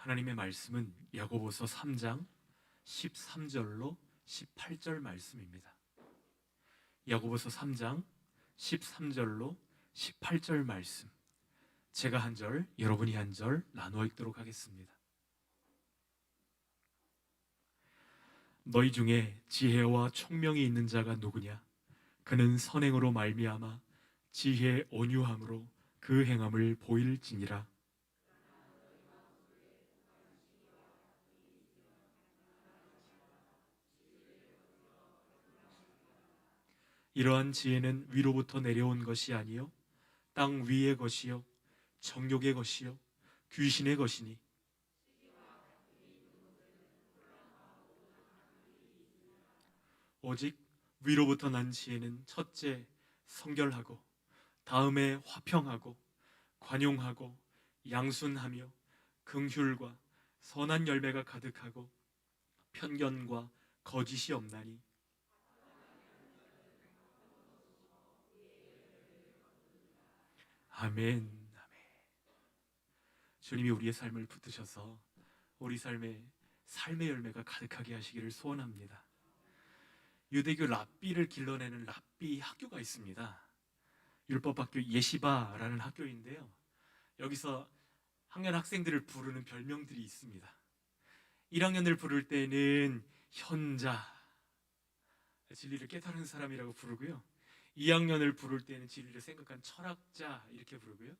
하나님의 말씀은 야고보서 3장 13절로 18절 말씀입니다. 야고보서 3장 13절로 18절 말씀. 제가 한 절, 여러분이 한 절 나누어 읽도록 하겠습니다. 너희 중에 지혜와 총명이 있는 자가 누구냐? 그는 선행으로 말미암아 지혜 온유함으로 그 행함을 보일지니라. 이러한 지혜는 위로부터 내려온 것이 아니요. 땅 위의 것이요. 정욕의 것이요. 귀신의 것이니. 오직 위로부터 난 지혜는 첫째 성결하고 다음에 화평하고 관용하고 양순하며 긍휼과 선한 열매가 가득하고 편견과 거짓이 없나니 아멘 아멘 주님이 우리의 삶을 붙드셔서 우리 삶에 삶의 열매가 가득하게 하시기를 소원합니다 유대교 랍비를 길러내는 랍비 학교가 있습니다. 율법학교 예시바라는 학교인데요. 여기서 학년 학생들을 부르는 별명들이 있습니다. 1학년을 부를 때는 현자, 진리를 깨달은 사람이라고 부르고요. 2학년을 부를 때는 진리를 생각한 철학자 이렇게 부르고요.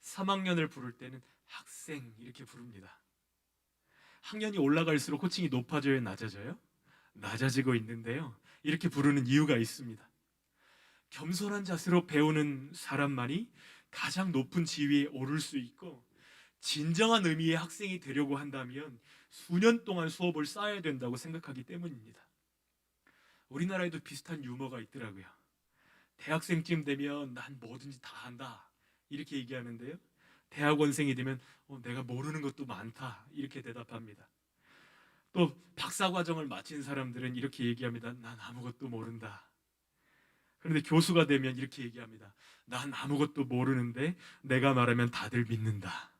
3학년을 부를 때는 학생 이렇게 부릅니다. 학년이 올라갈수록 호칭이 높아져요, 낮아져요? 낮아지고 있는데요. 이렇게 부르는 이유가 있습니다. 겸손한 자세로 배우는 사람만이 가장 높은 지위에 오를 수 있고 진정한 의미의 학생이 되려고 한다면 수년 동안 수업을 쌓아야 된다고 생각하기 때문입니다. 우리나라에도 비슷한 유머가 있더라고요. 대학생쯤 되면 난 뭐든지 다 한다 이렇게 얘기하는데요. 대학원생이 되면 어, 내가 모르는 것도 많다 이렇게 대답합니다. 또 박사 과정을 마친 사람들은 이렇게 얘기합니다. 난 아무것도 모른다. 그런데 교수가 되면 이렇게 얘기합니다. 난 아무것도 모르는데 내가 말하면 다들 믿는다.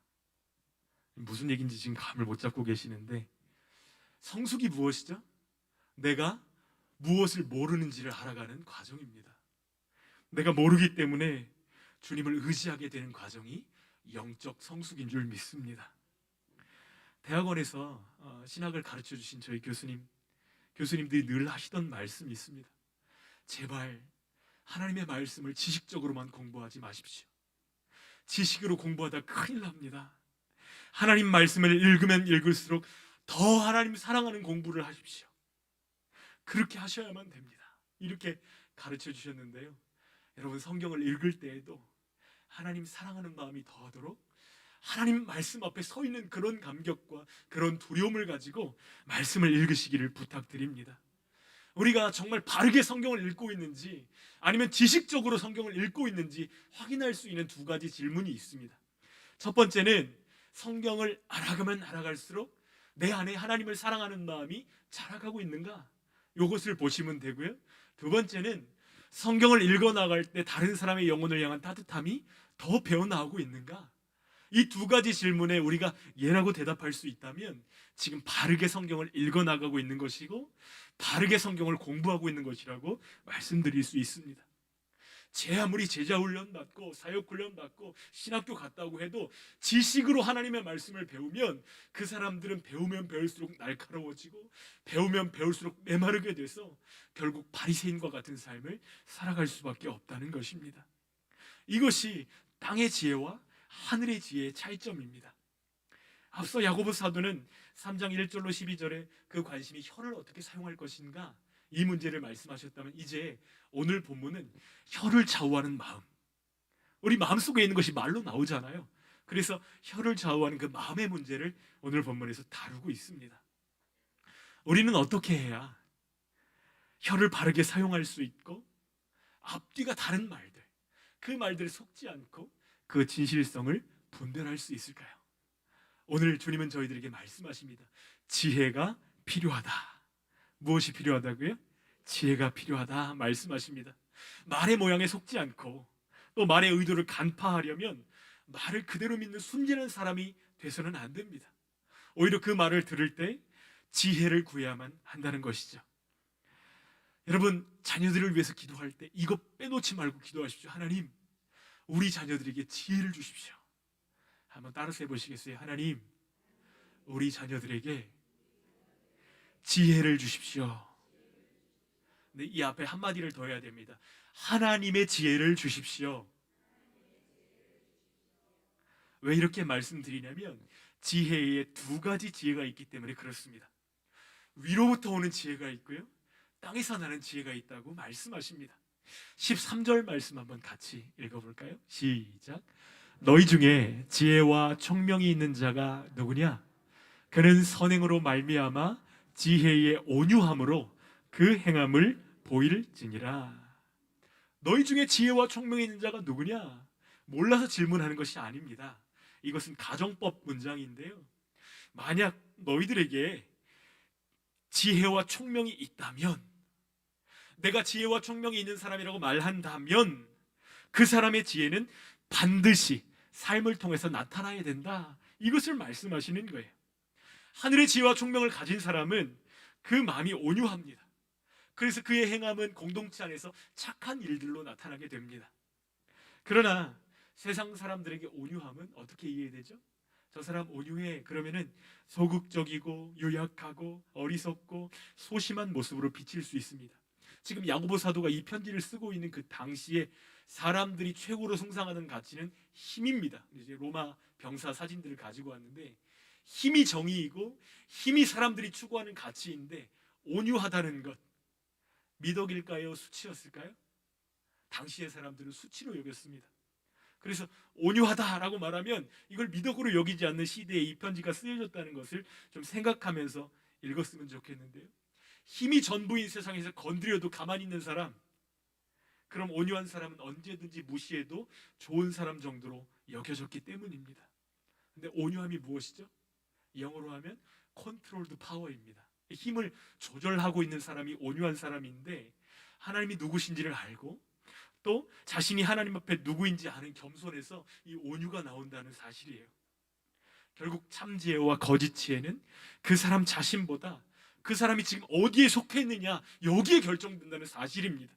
무슨 얘기인지 지금 감을 못 잡고 계시는데 성숙이 무엇이죠? 내가 무엇을 모르는지를 알아가는 과정입니다. 내가 모르기 때문에 주님을 의지하게 되는 과정이 영적 성숙인 줄 믿습니다. 대학원에서 어, 신학을 가르쳐 주신 저희 교수님, 교수님들이 늘 하시던 말씀이 있습니다. 제발 하나님의 말씀을 지식적으로만 공부하지 마십시오. 지식으로 공부하다 큰일 납니다. 하나님 말씀을 읽으면 읽을수록 더 하나님 사랑하는 공부를 하십시오. 그렇게 하셔야만 됩니다. 이렇게 가르쳐 주셨는데요. 여러분 성경을 읽을 때에도 하나님 사랑하는 마음이 더하도록 하나님 말씀 앞에 서 있는 그런 감격과 그런 두려움을 가지고 말씀을 읽으시기를 부탁드립니다. 우리가 정말 바르게 성경을 읽고 있는지 아니면 지식적으로 성경을 읽고 있는지 확인할 수 있는 두 가지 질문이 있습니다. 첫 번째는 성경을 알아가면 알아갈수록 내 안에 하나님을 사랑하는 마음이 자라가고 있는가? 이것을 보시면 되고요. 두 번째는 성경을 읽어 나갈 때 다른 사람의 영혼을 향한 따뜻함이 더 배어 나오고 있는가? 이 두 가지 질문에 우리가 예라고 대답할 수 있다면 지금 바르게 성경을 읽어 나가고 있는 것이고 바르게 성경을 공부하고 있는 것이라고 말씀드릴 수 있습니다. 제 아무리 제자 훈련 받고 사역 훈련 받고 신학교 갔다고 해도 지식으로 하나님의 말씀을 배우면 그 사람들은 배우면 배울수록 날카로워지고 배우면 배울수록 메마르게 돼서 결국 바리새인과 같은 삶을 살아갈 수밖에 없다는 것입니다. 이것이 땅의 지혜와 하늘의 지혜의 차이점입니다. 앞서 야고보 사도는 3장 1절로 12절에 그 관심이 혀를 어떻게 사용할 것인가 이 문제를 말씀하셨다면 이제 오늘 본문은 혀를 좌우하는 마음. 우리 마음속에 있는 것이 말로 나오잖아요. 그래서 혀를 좌우하는 그 마음의 문제를 오늘 본문에서 다루고 있습니다. 우리는 어떻게 해야 혀를 바르게 사용할 수 있고 앞뒤가 다른 말들, 그 말들을 속지 않고 그 진실성을 분별할 수 있을까요? 오늘 주님은 저희들에게 말씀하십니다. 지혜가 필요하다. 무엇이 필요하다고요? 지혜가 필요하다 말씀하십니다. 말의 모양에 속지 않고 또 말의 의도를 간파하려면 말을 그대로 믿는 순진한 사람이 돼서는 안 됩니다. 오히려 그 말을 들을 때 지혜를 구해야만 한다는 것이죠. 여러분 자녀들을 위해서 기도할 때 이거 빼놓지 말고 기도하십시오. 하나님, 우리 자녀들에게 지혜를 주십시오. 한번 따라서 해보시겠어요? 하나님, 우리 자녀들에게 지혜를 주십시오. 근데 이 앞에 한 마디를 더 해야 됩니다. 하나님의 지혜를 주십시오. 왜 이렇게 말씀드리냐면 지혜에 두 가지 지혜가 있기 때문에 그렇습니다. 위로부터 오는 지혜가 있고요. 땅에서 나는 지혜가 있다고 말씀하십니다. 13절 말씀 한번 같이 읽어볼까요? 시작. 너희 중에 지혜와 총명이 있는 자가 누구냐? 그는 선행으로 말미암아 지혜의 온유함으로 그 행함을 보일지니라. 너희 중에 지혜와 총명이 있는 자가 누구냐? 몰라서 질문하는 것이 아닙니다. 이것은 가정법 문장인데요. 만약 너희들에게 지혜와 총명이 있다면 내가 지혜와 총명이 있는 사람이라고 말한다면 그 사람의 지혜는 반드시 삶을 통해서 나타나야 된다. 이것을 말씀하시는 거예요. 하늘의 지혜와 총명을 가진 사람은 그 마음이 온유합니다. 그래서 그의 행함은 공동체 안에서 착한 일들로 나타나게 됩니다. 그러나 세상 사람들에게 온유함은 어떻게 이해되죠? 저 사람 온유해 그러면은 소극적이고 유약하고 어리석고 소심한 모습으로 비칠 수 있습니다. 지금 야고보 사도가 이 편지를 쓰고 있는 그 당시에 사람들이 최고로 숭상하는 가치는 힘입니다. 이제 로마 병사 사진들을 가지고 왔는데 힘이 정의이고 힘이 사람들이 추구하는 가치인데 온유하다는 것 미덕일까요? 수치였을까요? 당시의 사람들은 수치로 여겼습니다. 그래서 온유하다라고 말하면 이걸 미덕으로 여기지 않는 시대에 이 편지가 쓰여졌다는 것을 좀 생각하면서 읽었으면 좋겠는데요. 힘이 전부인 세상에서 건드려도 가만히 있는 사람, 그럼 온유한 사람은 언제든지 무시해도 좋은 사람 정도로 여겨졌기 때문입니다. 근데 온유함이 무엇이죠? 영어로 하면 컨트롤드 파워입니다. 힘을 조절하고 있는 사람이 온유한 사람인데 하나님이 누구신지를 알고 또 자신이 하나님 앞에 누구인지 아는 겸손에서 이 온유가 나온다는 사실이에요. 결국 참 지혜와 거짓 지혜는 그 사람 자신보다 그 사람이 지금 어디에 속해 있느냐 여기에 결정된다는 사실입니다.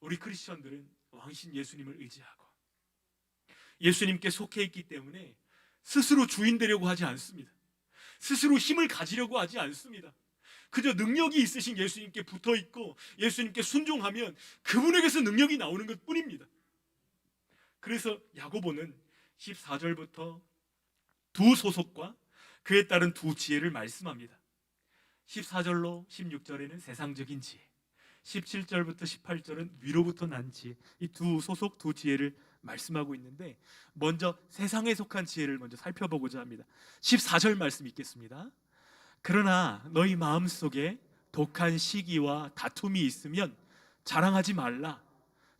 우리 크리스천들은 왕신 예수님을 의지하고 예수님께 속해 있기 때문에 스스로 주인 되려고 하지 않습니다. 스스로 힘을 가지려고 하지 않습니다. 그저 능력이 있으신 예수님께 붙어 있고 예수님께 순종하면 그분에게서 능력이 나오는 것 뿐입니다. 그래서 야고보는 14절부터 두 소속과 그에 따른 두 지혜를 말씀합니다. 14절로 16절에는 세상적인 지혜, 17절부터 18절은 위로부터 난 지혜, 이 두 소속 두 지혜를 말씀하고 있는데 먼저 세상에 속한 지혜를 먼저 살펴보고자 합니다. 14절 말씀 읽겠습니다. 그러나 너희 마음속에 독한 시기와 다툼이 있으면 자랑하지 말라.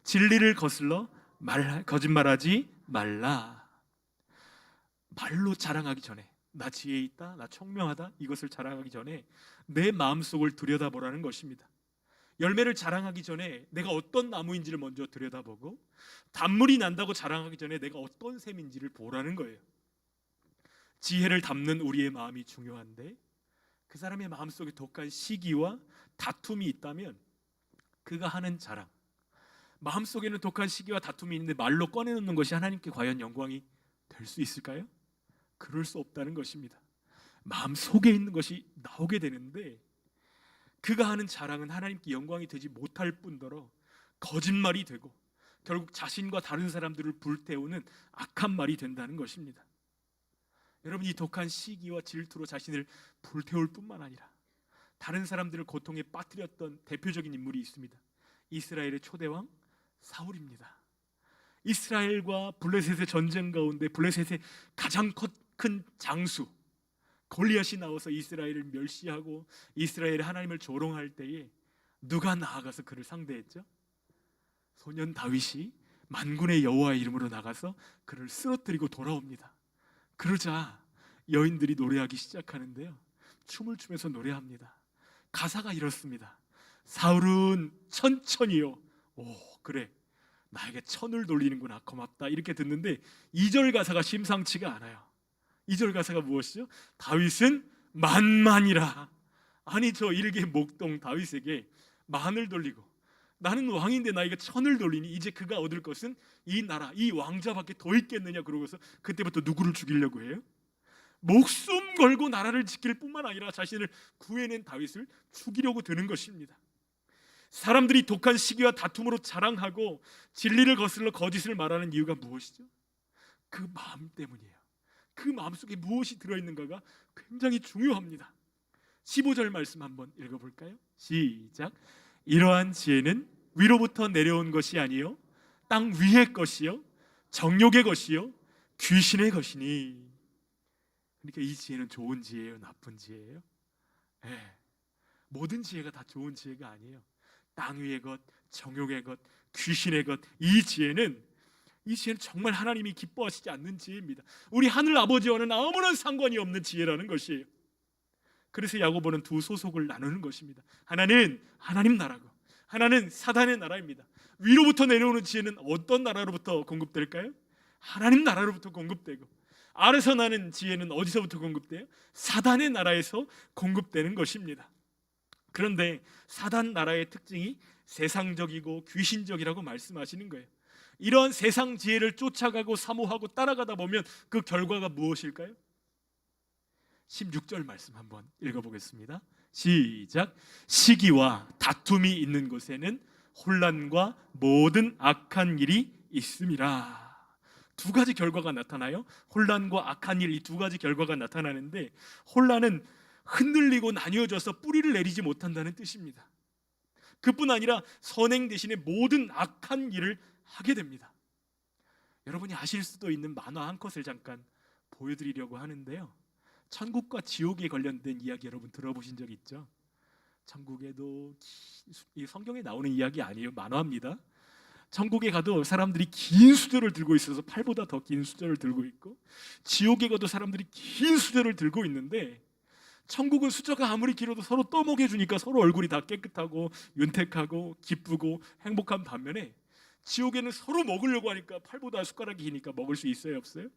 진리를 거슬러 말 거짓말하지 말라. 말로 자랑하기 전에 나 지혜 있다, 나 청명하다 이것을 자랑하기 전에 내 마음속을 들여다보라는 것입니다. 열매를 자랑하기 전에 내가 어떤 나무인지를 먼저 들여다보고 단물이 난다고 자랑하기 전에 내가 어떤 셈인지를 보라는 거예요. 지혜를 담는 우리의 마음이 중요한데 그 사람의 마음속에 독한 시기와 다툼이 있다면 그가 하는 자랑 마음속에는 독한 시기와 다툼이 있는데 말로 꺼내놓는 것이 하나님께 과연 영광이 될 수 있을까요? 그럴 수 없다는 것입니다. 마음 속에 있는 것이 나오게 되는데 그가 하는 자랑은 하나님께 영광이 되지 못할 뿐더러 거짓말이 되고 결국 자신과 다른 사람들을 불태우는 악한 말이 된다는 것입니다. 여러분 이 독한 시기와 질투로 자신을 불태울 뿐만 아니라 다른 사람들을 고통에 빠뜨렸던 대표적인 인물이 있습니다. 이스라엘의 초대왕 사울입니다. 이스라엘과 블레셋의 전쟁 가운데 블레셋의 가장 큰 장수 골리앗이 나와서 이스라엘을 멸시하고 이스라엘의 하나님을 조롱할 때에 누가 나아가서 그를 상대했죠? 소년 다윗이 만군의 여호와의 이름으로 나가서 그를 쓰러뜨리고 돌아옵니다. 그러자 여인들이 노래하기 시작하는데요. 춤을 추면서 노래합니다. 가사가 이렇습니다. 사울은 천천히요. 오, 그래. 나에게 천을 돌리는구나. 고맙다. 이렇게 듣는데 2절 가사가 심상치가 않아요. 2절 가사가 무엇이죠? 다윗은 만만이라. 아니 저 일개 목동 다윗에게 만을 돌리고 나는 왕인데 나이가 천을 돌리니 이제 그가 얻을 것은 이 나라 이 왕자밖에 더 있겠느냐 그러고서 그때부터 누구를 죽이려고 해요? 목숨 걸고 나라를 지킬 뿐만 아니라 자신을 구해낸 다윗을 죽이려고 드는 것입니다. 사람들이 독한 시기와 다툼으로 자랑하고 진리를 거슬러 거짓을 말하는 이유가 무엇이죠? 그 마음 때문이에요. 그 마음속에 무엇이 들어있는가가 굉장히 중요합니다. 15절 말씀 한번 읽어볼까요? 시작. 이러한 지혜는 위로부터 내려온 것이 아니요 땅 위의 것이요 정욕의 것이요 귀신의 것이니. 그러니까 이 지혜는 좋은 지혜예요, 나쁜 지혜예요? 예. 모든 지혜가 다 좋은 지혜가 아니에요. 땅 위의 것, 정욕의 것, 귀신의 것, 이 지혜는 이 지혜는 정말 하나님이 기뻐하시지 않는 지혜입니다. 우리 하늘 아버지와는 아무런 상관이 없는 지혜라는 것이에요. 그래서 야고보는 두 소속을 나누는 것입니다. 하나는 하나님 나라고, 하나는 사단의 나라입니다. 위로부터 내려오는 지혜는 어떤 나라로부터 공급될까요? 하나님 나라로부터 공급되고 아래서 나는 지혜는 어디서부터 공급돼요? 사단의 나라에서 공급되는 것입니다. 그런데 사단 나라의 특징이 세상적이고 귀신적이라고 말씀하시는 거예요. 이러한 세상 지혜를 쫓아가고 사모하고 따라가다 보면 그 결과가 무엇일까요? 16절 말씀 한번 읽어보겠습니다. 시작. 시기와 다툼이 있는 곳에는 혼란과 모든 악한 일이 있음이라. 두 가지 결과가 나타나요. 혼란과 악한 일 이 두 가지 결과가 나타나는데 혼란은 흔들리고 나뉘어져서 뿌리를 내리지 못한다는 뜻입니다. 그뿐 아니라 선행 대신에 모든 악한 일을 하게 됩니다. 여러분이 아실 수도 있는 만화 한 컷을 잠깐 보여드리려고 하는데요. 천국과 지옥에 관련된 이야기 여러분 들어보신 적 있죠? 천국에도 이 성경에 나오는 이야기 아니에요. 만화입니다. 천국에 가도 사람들이 긴 수저를 들고 있어서 팔보다 더 긴 수저를 들고 있고 지옥에 가도 사람들이 긴 수저를 들고 있는데 천국은 수저가 아무리 길어도 서로 떠먹여 주니까 서로 얼굴이 다 깨끗하고 윤택하고 기쁘고 행복한 반면에 지옥에는 서로 먹으려고 하니까 팔보다 숟가락이 기니까 먹을 수 있어요 없어요?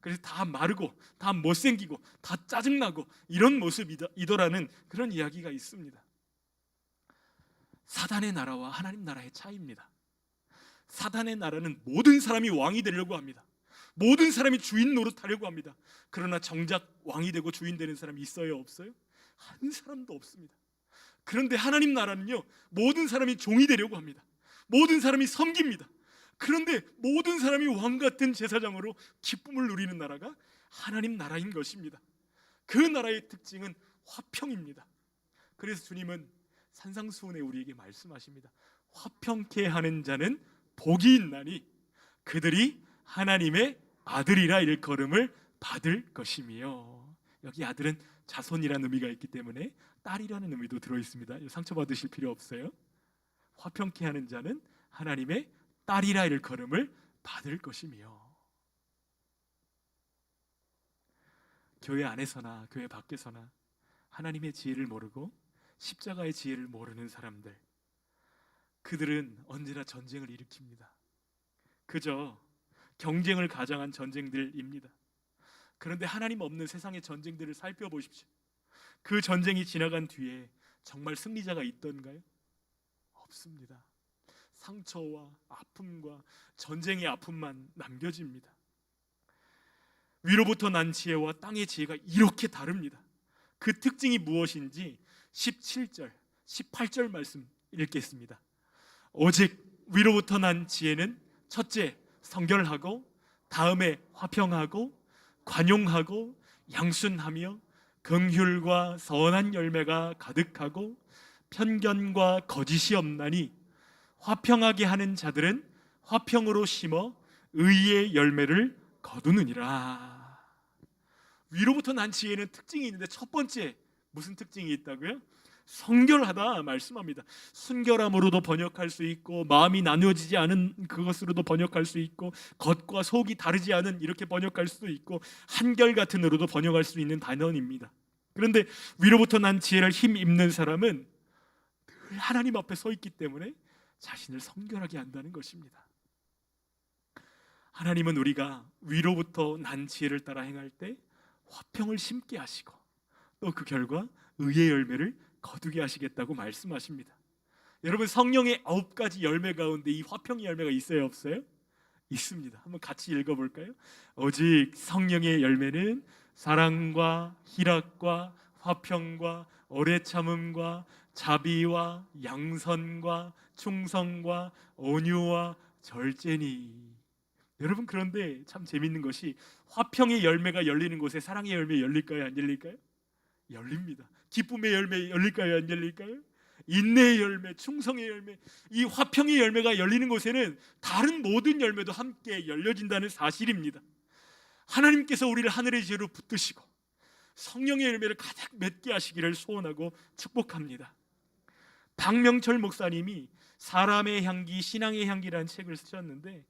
그래서 다 마르고 다 못생기고 다 짜증나고 이런 모습이더라는 그런 이야기가 있습니다. 사단의 나라와 하나님 나라의 차이입니다. 사단의 나라는 모든 사람이 왕이 되려고 합니다. 모든 사람이 주인 노릇하려고 합니다. 그러나 정작 왕이 되고 주인 되는 사람이 있어요, 없어요? 한 사람도 없습니다. 그런데 하나님 나라는요, 모든 사람이 종이 되려고 합니다. 모든 사람이 섬깁니다. 그런데 모든 사람이 왕 같은 제사장으로 기쁨을 누리는 나라가 하나님 나라인 것입니다. 그 나라의 특징은 화평입니다. 그래서 주님은 산상수훈에 우리에게 말씀하십니다. 화평케 하는 자는 복이 있나니 그들이 하나님의 아들이라 일컬음을 받을 것이며 여기 아들은 자손이라는 의미가 있기 때문에 딸이라는 의미도 들어 있습니다. 상처 받으실 필요 없어요. 화평케 하는 자는 하나님의 딸이라 일컬음을 받을 것이며 교회 안에서나 교회 밖에서나 하나님의 지혜를 모르고 십자가의 지혜를 모르는 사람들 그들은 언제나 전쟁을 일으킵니다. 그저 경쟁을 가장한 전쟁들입니다. 그런데 하나님 없는 세상의 전쟁들을 살펴보십시오. 그 전쟁이 지나간 뒤에 정말 승리자가 있던가요? 없습니다. 상처와 아픔과 전쟁의 아픔만 남겨집니다. 위로부터 난 지혜와 땅의 지혜가 이렇게 다릅니다. 그 특징이 무엇인지 17절, 18절 말씀 읽겠습니다. 오직 위로부터 난 지혜는 첫째 성결하고 다음에 화평하고 관용하고 양순하며 긍휼과 선한 열매가 가득하고 편견과 거짓이 없나니 화평하게 하는 자들은 화평으로 심어 의의 열매를 거두느니라. 위로부터 난 지혜는 특징이 있는데 첫 번째 무슨 특징이 있다고요? 성결하다 말씀합니다. 순결함으로도 번역할 수 있고 마음이 나누어지지 않은 그것으로도 번역할 수 있고 겉과 속이 다르지 않은 이렇게 번역할 수도 있고 한결 같은으로도 번역할 수 있는 단어입니다. 그런데 위로부터 난 지혜를 힘 입는 사람은 늘 하나님 앞에 서 있기 때문에 자신을 성결하게 한다는 것입니다. 하나님은 우리가 위로부터 난 지혜를 따라 행할 때 화평을 심게 하시고 또 그 결과 의의 열매를 거두게 하시겠다고 말씀하십니다. 여러분 성령의 아홉 가지 열매 가운데 이 화평의 열매가 있어요, 없어요? 있습니다. 한번 같이 읽어볼까요? 오직 성령의 열매는 사랑과 희락과 화평과 오래 참음과 자비와 양선과 충성과 온유와 절제니. 여러분 그런데 참 재밌는 것이 화평의 열매가 열리는 곳에 사랑의 열매 열릴까요? 안 열릴까요? 열립니다. 기쁨의 열매 열릴까요? 안 열릴까요? 인내의 열매, 충성의 열매, 이 화평의 열매가 열리는 곳에는 다른 모든 열매도 함께 열려진다는 사실입니다. 하나님께서 우리를 하늘의 지혜로 붙드시고 성령의 열매를 가득 맺게 하시기를 소원하고 축복합니다. 박명철 목사님이 사람의 향기, 신앙의 향기라는 책을 쓰셨는데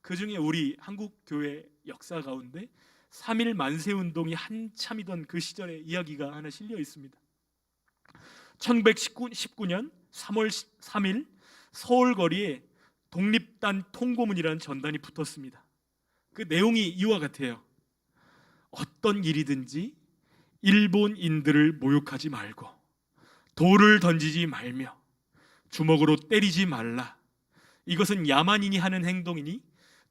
그 중에 우리 한국 교회 역사 가운데 3일 만세 운동이 한참이던 그 시절의 이야기가 하나 실려 있습니다. 1919년 3월 3일 서울 거리에 독립단 통고문이라는 전단이 붙었습니다. 그 내용이 이와 같아요. 어떤 일이든지 일본인들을 모욕하지 말고 돌을 던지지 말며 주먹으로 때리지 말라. 이것은 야만인이 하는 행동이니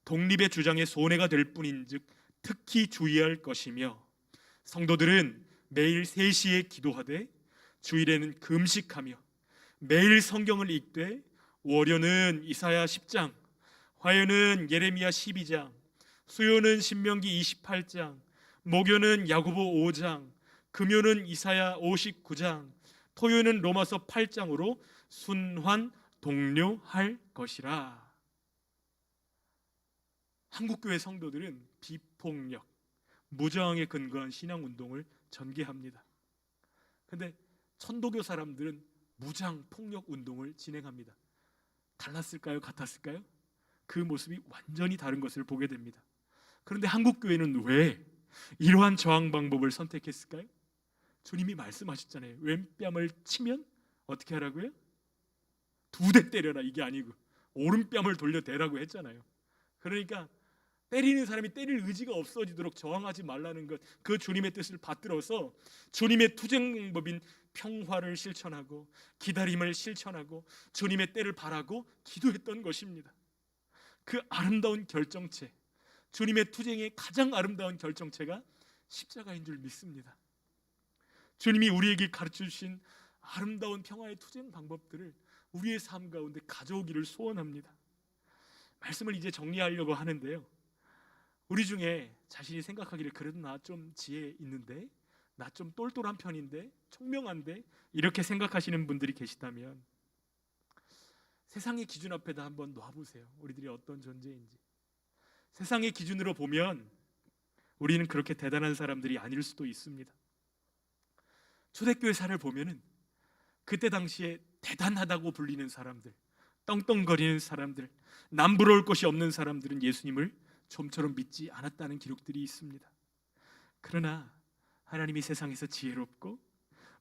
독립의 주장에 손해가 될 뿐인즉 특히 주의할 것이며 성도들은 매일 3시에 기도하되 주일에는 금식하며 매일 성경을 읽되 월요는 이사야 10장, 화요는 예레미야 12장, 수요는 신명기 28장, 목요는 야고보 5장, 금요는 이사야 59장, 토요는 로마서 8장으로 순환 독려할 것이라. 한국 교회 성도들은 비폭력, 무저항에 근거한 신앙 운동을 전개합니다. 근데 천도교 사람들은 무장 폭력 운동을 진행합니다. 달랐을까요? 같았을까요? 그 모습이 완전히 다른 것을 보게 됩니다. 그런데 한국 교회는 왜 이러한 저항 방법을 선택했을까요? 주님이 말씀하셨잖아요. 왼뺨을 치면 어떻게 하라고요? 두 대 때려라 이게 아니고 오른뺨을 돌려 대라고 했잖아요. 그러니까 때리는 사람이 때릴 의지가 없어지도록 저항하지 말라는 것, 그 주님의 뜻을 받들어서 주님의 투쟁 방법인 평화를 실천하고 기다림을 실천하고 주님의 때를 바라고 기도했던 것입니다. 그 아름다운 결정체, 주님의 투쟁의 가장 아름다운 결정체가 십자가인 줄 믿습니다. 주님이 우리에게 가르쳐 주신 아름다운 평화의 투쟁 방법들을 우리의 삶 가운데 가져오기를 소원합니다. 말씀을 이제 정리하려고 하는데요. 우리 중에 자신이 생각하기를 그래도 나 좀 지혜 있는데 나 좀 똘똘한 편인데 총명한데 이렇게 생각하시는 분들이 계시다면 세상의 기준 앞에다 한번 놔보세요. 우리들이 어떤 존재인지. 세상의 기준으로 보면 우리는 그렇게 대단한 사람들이 아닐 수도 있습니다. 초대교회 사를 보면은 그때 당시에 대단하다고 불리는 사람들, 떵떵거리는 사람들, 남부러울 것이 없는 사람들은 예수님을 좀처럼 믿지 않았다는 기록들이 있습니다. 그러나 하나님이 세상에서 지혜롭고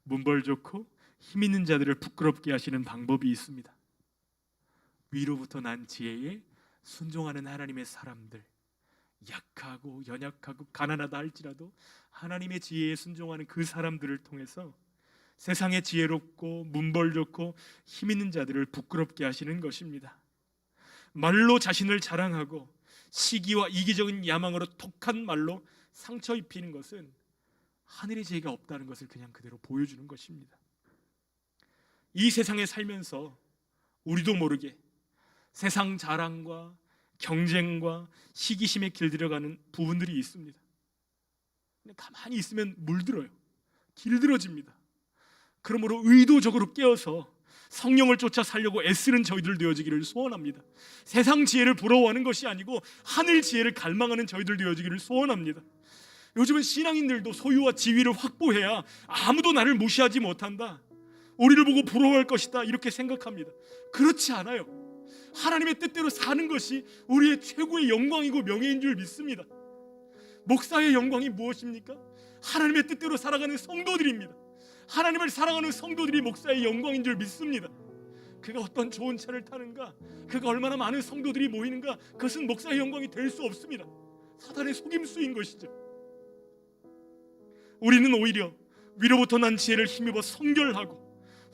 문벌 좋고 힘 있는 자들을 부끄럽게 하시는 방법이 있습니다. 위로부터 난 지혜에 순종하는 하나님의 사람들, 약하고 연약하고 가난하다 할지라도 하나님의 지혜에 순종하는 그 사람들을 통해서 세상에 지혜롭고 문벌 좋고 힘 있는 자들을 부끄럽게 하시는 것입니다. 말로 자신을 자랑하고 시기와 이기적인 야망으로 독한 말로 상처 입히는 것은 하늘의 지혜가 없다는 것을 그냥 그대로 보여주는 것입니다. 이 세상에 살면서 우리도 모르게 세상 자랑과 경쟁과 시기심에 길들여가는 부분들이 있습니다. 가만히 있으면 물들어요. 길들어집니다. 그러므로 의도적으로 깨어서 성령을 쫓아 살려고 애쓰는 저희들 되어지기를 소원합니다. 세상 지혜를 부러워하는 것이 아니고 하늘 지혜를 갈망하는 저희들 되어지기를 소원합니다. 요즘은 신앙인들도 소유와 지위를 확보해야 아무도 나를 무시하지 못한다. 우리를 보고 부러워할 것이다. 이렇게 생각합니다. 그렇지 않아요. 하나님의 뜻대로 사는 것이 우리의 최고의 영광이고 명예인 줄 믿습니다. 목사의 영광이 무엇입니까? 하나님의 뜻대로 살아가는 성도들입니다. 하나님을 사랑하는 성도들이 목사의 영광인 줄 믿습니다. 그가 어떤 좋은 차를 타는가, 그가 얼마나 많은 성도들이 모이는가, 그것은 목사의 영광이 될 수 없습니다. 사단의 속임수인 것이죠. 우리는 오히려 위로부터 난 지혜를 힘입어 성결하고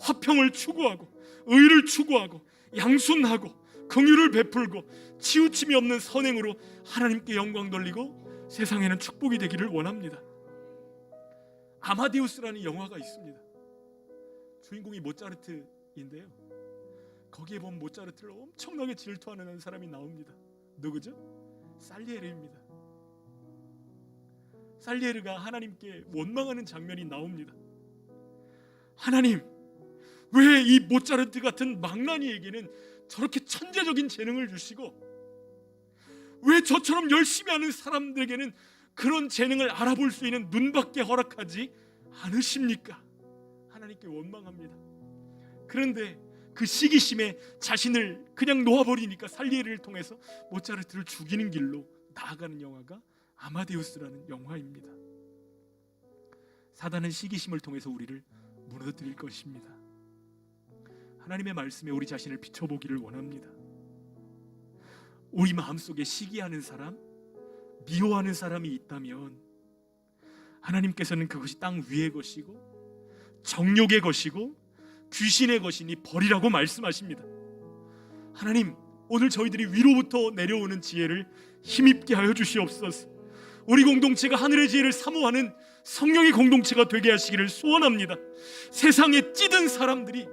화평을 추구하고 의를 추구하고 양순하고 긍휼을 베풀고 치우침이 없는 선행으로 하나님께 영광 돌리고 세상에는 축복이 되기를 원합니다. 아마데우스라는 영화가 있습니다. 주인공이 모차르트인데요. 거기에 보면 모차르트를 엄청나게 질투하는 사람이 나옵니다. 누구죠? 살리에르입니다. 살리에르가 하나님께 원망하는 장면이 나옵니다. 하나님, 왜 이 모차르트 같은 망나니에게는 저렇게 천재적인 재능을 주시고 왜 저처럼 열심히 하는 사람들에게는 그런 재능을 알아볼 수 있는 눈밖에 허락하지 않으십니까? 하나님께 원망합니다. 그런데 그 시기심에 자신을 그냥 놓아버리니까 살리에를 통해서 모차르트를 죽이는 길로 나아가는 영화가 아마데우스라는 영화입니다. 사단은 시기심을 통해서 우리를 무너뜨릴 것입니다. 하나님의 말씀에 우리 자신을 비춰보기를 원합니다. 우리 마음속에 시기하는 사람, 미워하는 사람이 있다면 하나님께서는 그것이 땅 위의 것이고 정욕의 것이고 귀신의 것이니 버리라고 말씀하십니다. 하나님, 오늘 저희들이 위로부터 내려오는 지혜를 힘입게 하여 주시옵소서. 우리 공동체가 하늘의 지혜를 사모하는 성령의 공동체가 되게 하시기를 소원합니다. 세상에 찌든 사람들이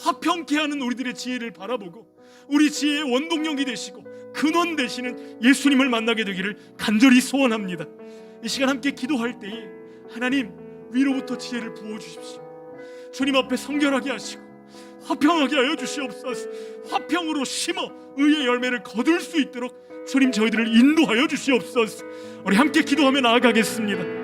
화평케 하는 우리들의 지혜를 바라보고 우리 지혜의 원동력이 되시고 근원 되시는 예수님을 만나게 되기를 간절히 소원합니다. 이 시간 함께 기도할 때에 하나님 위로부터 지혜를 부어 주십시오. 주님 앞에 성결하게 하시고 화평하게 하여 주시옵소서. 화평으로 심어 의의 열매를 거둘 수 있도록 주님 저희들을 인도하여 주시옵소서. 우리 함께 기도하며 나아가겠습니다.